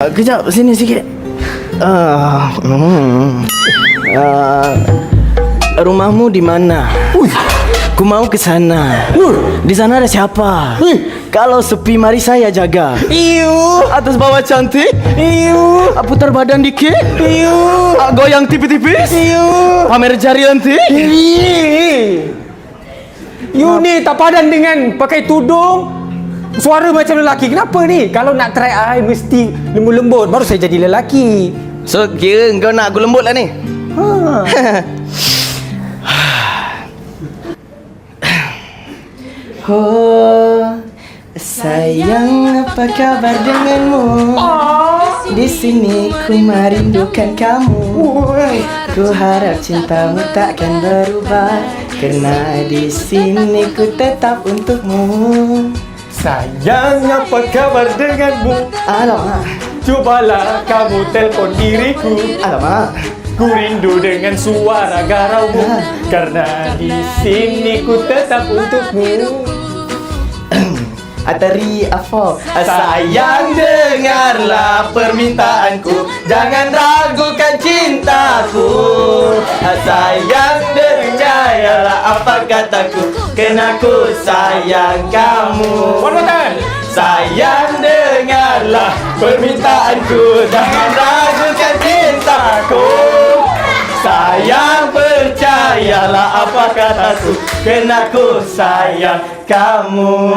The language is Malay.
Uh, kejap, sini sikit. Uh, hmm. uh, rumahmu di mana? Ku mau ke sana. Di sana ada siapa? Kalau sepi mari saya jaga. Iu, atas bawah cantik. Iu, putar badan dikit. Iu, goyang tipis-tipis. Iu, pamer jari nanti. You ni tak padan dengan pakai tudung Suara macam lelaki Kenapa ni? Kalau nak try I mesti lembut-lembut Baru saya jadi lelaki So, kira kau nak aku lembut lah ni. Oh, sayang apa kabar denganmu? Di sini ku merindukan kamu. Ku harap cintamu takkan berubah Karena di sini ku tetap untukmu Sayang apa kabar denganmu? Alamak, Cubalah kamu telpon diriku. Alamak. Ku rindu dengan suara garaumu. Karena di sini ku tetap untukmu. Atari Afo Sayang dengarlah permintaanku. Jangan ragukan cintaku. Sayang apa kataku? Kena ku sayang kamu. One more time. Sayang dengarlah permintaanku. Jangan ragukan cintaku. Sayang percayalah apa kataku? Kena ku sayang kamu